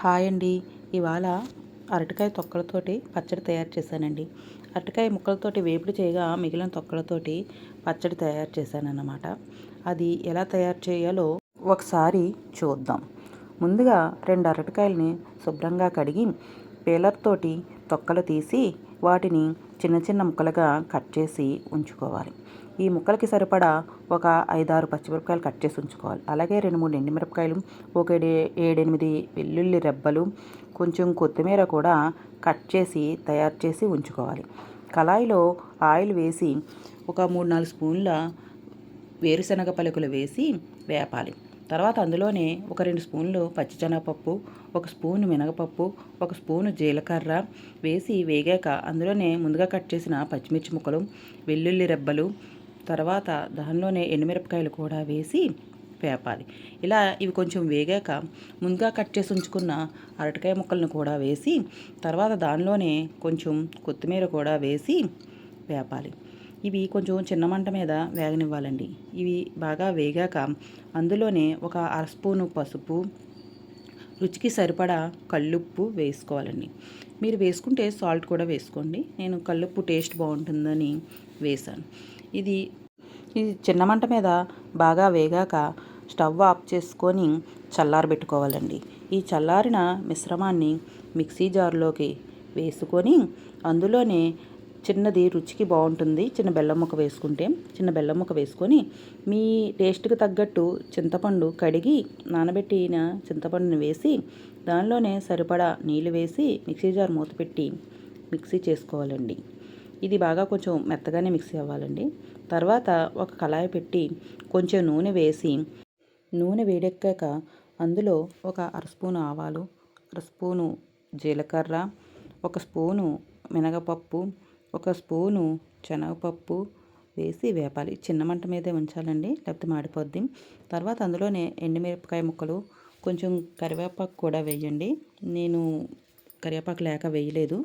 Hi అండి ఇవాళ అరటికాయ తొక్కలతోటి పచ్చడి తయారు చేశానండి అరటికాయ ముక్కలతోటి వేపుడు చేయగా మిగిలిన తొక్కలతోటి పచ్చడి తయారు చేశానన్నమాట అది ఎలా తయారు చేయాలో ఒకసారి చూద్దాం ముందుగా రెండు అరటికాయలని శుభ్రంగా కడిగి పీలర్తోటి తొక్కలు తీసి వాటిని చిన్న చిన్న ముక్కలుగా కట్ చేసి ఉంచుకోవాలి ఈ ముక్కలకి సరిపడా ఒక ఐదారు పచ్చిమిరపకాయలు కట్ చేసి ఉంచుకోవాలి అలాగే రెండు మూడు ఎండుమిరపకాయలు ఒక ఏడెనిమిది వెల్లుల్లి రెబ్బలు కొంచెం కొత్తిమీర కూడా కట్ చేసి తయారు చేసి ఉంచుకోవాలి కళాయిలో ఆయిల్ వేసి ఒక మూడు నాలుగు స్పూన్ల వేరుశనగ పలుకులు వేసి వేపాలి తర్వాత అందులోనే ఒక రెండు స్పూన్లు పచ్చిశనగపప్పు ఒక స్పూను మినగపప్పు ఒక స్పూను జీలకర్ర వేసి వేగాక అందులోనే ముందుగా కట్ చేసిన పచ్చిమిర్చి ముక్కలు వెల్లుల్లి రెబ్బలు తర్వాత దానిలోనే ఎండుమిరపకాయలు కూడా వేసి వేపాలి ఇలా ఇవి కొంచెం వేగాక ముందుగా కట్ చేసి ఉంచుకున్న అరటికాయ ముక్కలను కూడా వేసి తర్వాత దానిలోనే కొంచెం కొత్తిమీర కూడా వేసి వేపాలి ఇవి కొంచెం చిన్న మంట మీద వేగనివ్వాలండి ఇవి బాగా వేగాక అందులోనే ఒక అర స్పూను పసుపు రుచికి సరిపడా కళ్ళుప్పు వేసుకోవాలండి మీరు వేసుకుంటే సాల్ట్ కూడా వేసుకోండి నేను కళ్ళుప్పు టేస్ట్ బాగుంటుందని వేశాను ఇది ఇది చిన్న మంట మీద బాగా వేగాక స్టవ్ ఆఫ్ చేసుకొని చల్లారబెట్టుకోవాలండి ఈ చల్లారిన మిశ్రమాన్ని మిక్సీ జార్లోకి వేసుకొని అందులోనే చిన్నది రుచికి బాగుంటుంది చిన్న బెల్లం ముక్క వేసుకుంటే చిన్న బెల్లం ముక్క వేసుకొని మీ టేస్ట్కి తగ్గట్టు చింతపండు కడిగి నానబెట్టిన చింతపండుని వేసి దానిలోనే సరిపడా నీళ్ళు వేసి మిక్సీ జార్ మూత పెట్టి మిక్సీ చేసుకోవాలండి ఇది బాగా కొంచెం మెత్తగానే మిక్సీ అవ్వాలండి తర్వాత ఒక కళాయి పెట్టి కొంచెం నూనె వేసి నూనె వేడెక్కాక అందులో ఒక అర స్పూను ఆవాలు అర స్పూను జీలకర్ర ఒక స్పూను మినగపప్పు ఒక స్పూను శనగపప్పు వేసి వేపాలి చిన్న మంట మీదే ఉంచాలండి లేకపోతే మాడిపోద్ది తర్వాత అందులోనే ఎండుమిరపకాయ ముక్కలు కొంచెం కరివేపాకు కూడా వేయండి నేను కరివేపాకు లేక వేయలేదు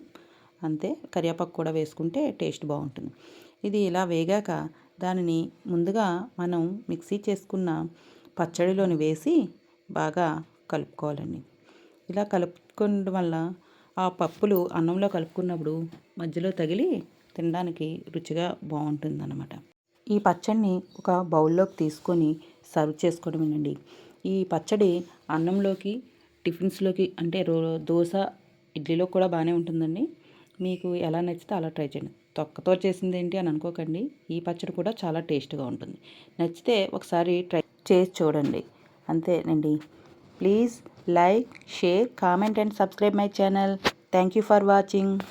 అంతే కరివేపాకు కూడా వేసుకుంటే టేస్ట్ బాగుంటుంది ఇది ఇలా వేగాక దానిని ముందుగా మనం మిక్సీ చేసుకున్న పచ్చడిలోని వేసి బాగా కలుపుకోవాలండి ఇలా కలుపుకోవడం వల్ల ఆ పప్పులు అన్నంలో కలుపుకున్నప్పుడు మధ్యలో తగిలి తినడానికి రుచిగా బాగుంటుందన్నమాట ఈ పచ్చడిని ఒక బౌల్లోకి తీసుకొని సర్వ్ చేసుకోవడమేనండి ఈ పచ్చడి అన్నంలోకి టిఫిన్స్లోకి అంటే రో దోశ ఇడ్లీలో కూడా బాగానే ఉంటుందండి మీకు ఎలా నచ్చితే అలా ట్రై చేయండి తొక్కతో చేసింది ఏంటి అని అనుకోకండి ఈ పచ్చడి కూడా చాలా టేస్ట్గా ఉంటుంది నచ్చితే ఒకసారి ట్రై చేసి చూడండి అంతేనండి please Like, share, comment and subscribe my channel. Thank you for watching.